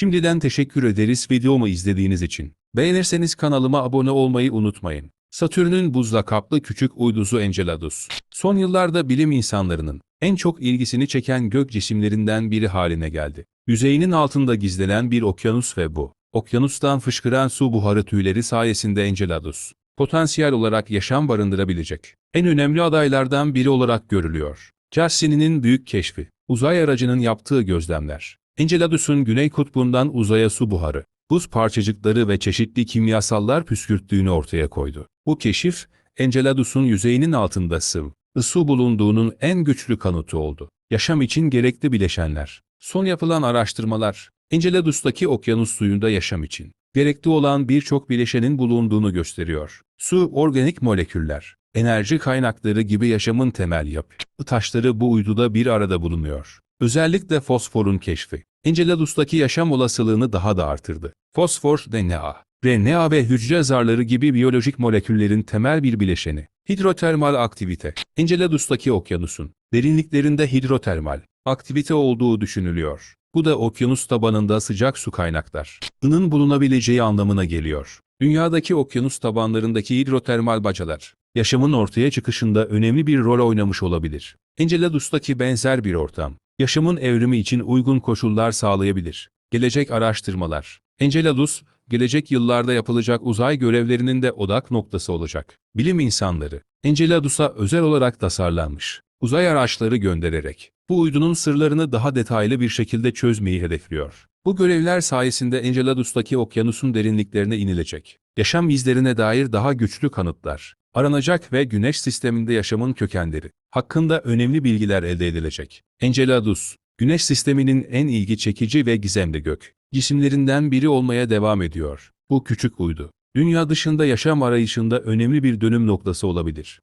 Şimdiden teşekkür ederiz videomu izlediğiniz için. Beğenirseniz kanalıma abone olmayı unutmayın. Satürn'ün buzla kaplı küçük uydusu Enceladus. Son yıllarda bilim insanlarının en çok ilgisini çeken gök cisimlerinden biri haline geldi. Yüzeyinin altında gizlenen bir okyanus ve bu, okyanustan fışkıran su buharı tüyleri sayesinde Enceladus, potansiyel olarak yaşam barındırabilecek en önemli adaylardan biri olarak görülüyor. Cassini'nin büyük keşfi, uzay aracının yaptığı gözlemler, Enceladus'un güney kutbundan uzaya su buharı, buz parçacıkları ve çeşitli kimyasallar püskürttüğünü ortaya koydu. Bu keşif, Enceladus'un yüzeyinin altında sıvı, ısı bulunduğunun en güçlü kanıtı oldu. Yaşam için gerekli bileşenler. Son yapılan araştırmalar, Enceladus'taki okyanus suyunda yaşam için gerekli olan birçok bileşenin bulunduğunu gösteriyor. Su, organik moleküller, enerji kaynakları gibi yaşamın temel yapı taşları bu uyduda bir arada bulunuyor. Özellikle fosforun keşfi, Enceladus'taki yaşam olasılığını daha da artırdı. Fosfor, DNA, RNA ve hücre zarları gibi biyolojik moleküllerin temel bir bileşeni. Hidrotermal aktivite, Enceladus'taki okyanusun derinliklerinde hidrotermal aktivite olduğu düşünülüyor. Bu da okyanus tabanında sıcak su kaynaklar, ının bulunabileceği anlamına geliyor. Dünyadaki okyanus tabanlarındaki hidrotermal bacalar, yaşamın ortaya çıkışında önemli bir rol oynamış olabilir. Enceladus'taki benzer bir ortam, yaşamın evrimi için uygun koşullar sağlayabilir. Gelecek araştırmalar, Enceladus, gelecek yıllarda yapılacak uzay görevlerinin de odak noktası olacak. Bilim insanları, Enceladus'a özel olarak tasarlanmış uzay araçları göndererek bu uydunun sırlarını daha detaylı bir şekilde çözmeyi hedefliyor. Bu görevler sayesinde Enceladus'taki okyanusun derinliklerine inilecek. Yaşam izlerine dair daha güçlü kanıtlar aranacak ve Güneş sisteminde yaşamın kökenleri hakkında önemli bilgiler elde edilecek. Enceladus, Güneş sisteminin en ilgi çekici ve gizemli gök cisimlerinden biri olmaya devam ediyor. Bu küçük uydu, dünya dışında yaşam arayışında önemli bir dönüm noktası olabilir.